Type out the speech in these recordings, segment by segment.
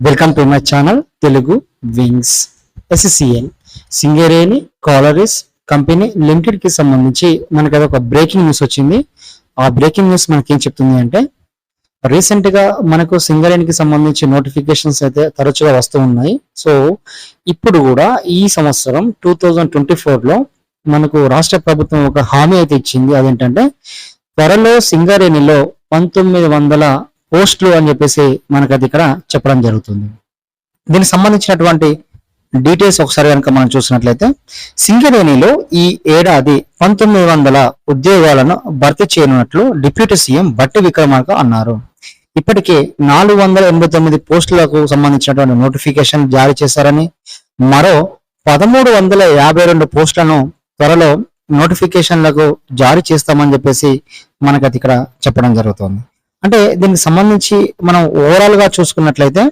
Welcome to my channel Telugu wings SCL Singareni collieries company లిమిటెడ్కి సంబంధించి మనకి అది ఒక బ్రేకింగ్ న్యూస్ వచ్చింది. ఆ బ్రేకింగ్ న్యూస్ మనకి ఏం చెప్తుంది అంటే రీసెంట్గా మనకు సింగరేణికి సంబంధించి నోటిఫికేషన్స్ అయితే తరచుగా వస్తూ ఉన్నాయి. సో ఇప్పుడు కూడా ఈ సంవత్సరం టూ థౌజండ్ ట్వంటీ ఫోర్లో మనకు రాష్ట్ర ప్రభుత్వం ఒక హామీ అయితే ఇచ్చింది. అదేంటంటే త్వరలో సింగరేణిలో పంతొమ్మిది వందల పోస్టులు అని చెప్పేసి మనకు అది ఇక్కడ చెప్పడం జరుగుతుంది. దీనికి సంబంధించినటువంటి డీటెయిల్స్ ఒకసారి కనుక మనం చూసినట్లయితే సింగరేణిలో ఈ ఏడాది పంతొమ్మిది వందల ఉద్యోగాలను భర్తీ చేయనున్నట్లు డిప్యూటీ సీఎం బట్టి విక్రమార్క అన్నారు. ఇప్పటికే నాలుగు వందల ఎనభై తొమ్మిది పోస్టులకు సంబంధించినటువంటి నోటిఫికేషన్ జారీ చేశారని మరో పదమూడు వందల యాభై రెండు పోస్టులను త్వరలో నోటిఫికేషన్లకు జారీ చేస్తామని చెప్పేసి మనకు అది ఇక్కడ చెప్పడం జరుగుతుంది. అంటే దీనికి సంబంధించి మనం ఓవరాల్గా చూసుకున్నట్లయితే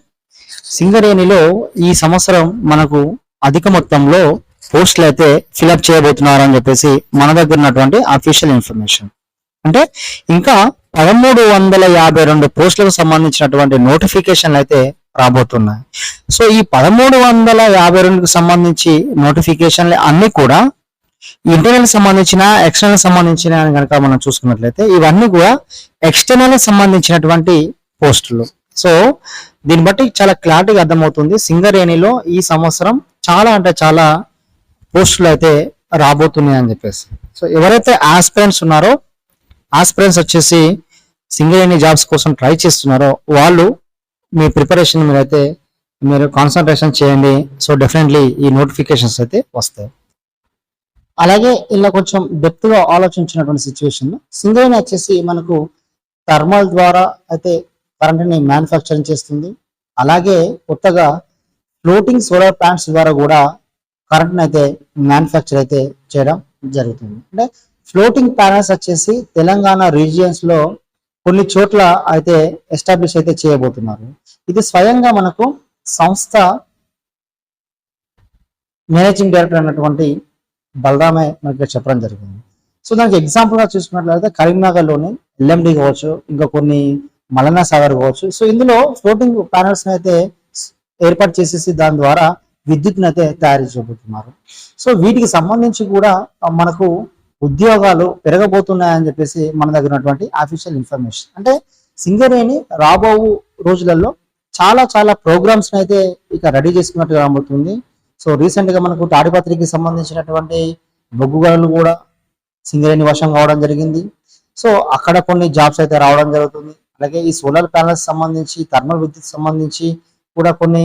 సింగరేణిలో ఈ సంవత్సరం మనకు అధిక మొత్తంలో పోస్టులు అయితే ఫిలప్ చేయబోతున్నారు అని చెప్పేసి మన దగ్గర ఉన్నటువంటి అఫీషియల్ ఇన్ఫర్మేషన్ అంటే ఇంకా పదమూడు వందల యాభై రెండు పోస్టులకు సంబంధించినటువంటి నోటిఫికేషన్లు అయితే రాబోతున్నాయి. సో ఈ పదమూడు వందల యాభై రెండుకు సంబంధించి నోటిఫికేషన్లు అన్ని కూడా ఇంటర్నల్ సంబంధించిన ఎక్స్టర్నల్ సంబంధించిన అని కనుక మనం చూసుకున్నట్లయితే ఇవన్నీ కూడా ఎక్స్టర్నల్ సంబంధించినటువంటి పోస్టులు. సో దీన్ని బట్టి చాలా క్లారిటీగా అర్థమవుతుంది. సింగరేణిలో ఈ సంవత్సరం చాలా అంటే చాలా పోస్టులు అయితే రాబోతున్నాయి అని చెప్పేసి. సో ఎవరైతే ఆస్పిరెంట్స్ ఉన్నారో ఆస్పిరెంట్స్ వచ్చేసి సింగరేణి జాబ్స్ కోసం ట్రై చేస్తున్నారో వాళ్ళు మీ ప్రిపరేషన్ మీరు అయితే మీరు కాన్సన్ట్రేషన్ చేయండి. సో డెఫినెట్లీ ఈ నోటిఫికేషన్స్ అయితే వస్తాయి. అలాగే ఇలా కొంచెం డెప్త్గా ఆలోచించినటువంటి సిచ్యువేషన్ సింగరేణి వచ్చేసి మనకు థర్మల్ ద్వారా అయితే కరెంట్ని మ్యానుఫ్యాక్చరింగ్ చేస్తుంది. అలాగే కొత్తగా ఫ్లోటింగ్ సోలార్ ప్లాంట్స్ ద్వారా కూడా కరెంట్ని అయితే మ్యానుఫ్యాక్చర్ అయితే చేయడం జరుగుతుంది. అంటే ఫ్లోటింగ్ ప్యానల్స్ వచ్చేసి తెలంగాణ రీజియన్స్లో కొన్ని చోట్ల అయితే ఎస్టాబ్లిష్ అయితే చేయబోతున్నారు. ఇది స్వయంగా మనకు సంస్థ మేనేజింగ్ డైరెక్టర్ అన్నటువంటి బలరామే మనకి చెప్పడం జరిగింది. సో దానికి ఎగ్జాంపుల్గా చూసుకున్నట్లయితే కరీంనగర్లోని ఎల్ఎండి కావచ్చు ఇంకా కొన్ని మలనా సాగర్ కావచ్చు. సో ఇందులో ఫ్లోటింగ్ ప్యానల్స్ అయితే ఏర్పాటు చేసేసి దాని ద్వారా విద్యుత్ని అయితే తయారు చేయబోతున్నారు సో వీటికి సంబంధించి కూడా మనకు ఉద్యోగాలు పెరగబోతున్నాయని చెప్పేసి మన దగ్గర ఉన్నటువంటి అఫీషియల్ ఇన్ఫర్మేషన్ అంటే సింగరేణి రాబో రోజులలో చాలా చాలా ప్రోగ్రామ్స్ అయితే ఇక రెడీ చేసుకున్నట్టు కనబడుతుంది సో రీసెంట్గా మనకు తాడిపత్రికి సంబంధించినటువంటి బొగ్గు గనులు కూడా సింగరేణి వశం కావడం జరిగింది. సో అక్కడ కొన్ని జాబ్స్ అయితే రావడం జరుగుతుంది. అలాగే ఈ సోలార్ ప్యానల్స్ సంబంధించి థర్మల్ విద్యుత్ సంబంధించి కూడా కొన్ని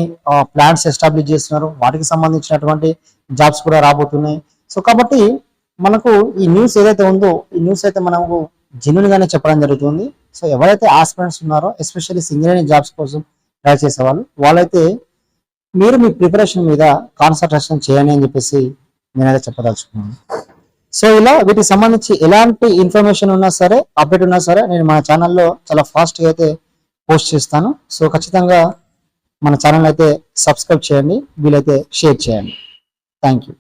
ప్లాంట్స్ ఎస్టాబ్లిష్ చేస్తున్నారు. వాటికి సంబంధించినటువంటి జాబ్స్ కూడా రాబోతున్నాయి. సో కాబట్టి మనకు ఈ న్యూస్ ఏదైతే ఉందో ఈ న్యూస్ అయితే మనకు జెన్యున్ గానే చెప్పడం జరుగుతుంది. సో ఎవరైతే ఆస్పిరెంట్స్ ఉన్నారో ఎస్పెషల్లీ సింగరేణి జాబ్స్ కోసం ట్రై చేసేవాళ్ళు వాళ్ళైతే మీరు మీ ప్రిపరేషన్ మీద కాన్సన్ట్రేషన్ చేయండి అని చెప్పేసి నేనైతే చెప్పదలుచుకున్నాను. సో ఇలా వీటికి సంబంధించి ఎలాంటి ఇన్ఫర్మేషన్ ఉన్నా సరే అప్డేట్ ఉన్నా సరే నేను మన ఛానల్లో చాలా ఫాస్ట్గా అయితే పోస్ట్ చేస్తాను. సో ఖచ్చితంగా మన ఛానల్ అయితే సబ్స్క్రైబ్ చేయండి వీలైతే షేర్ చేయండి. Thank you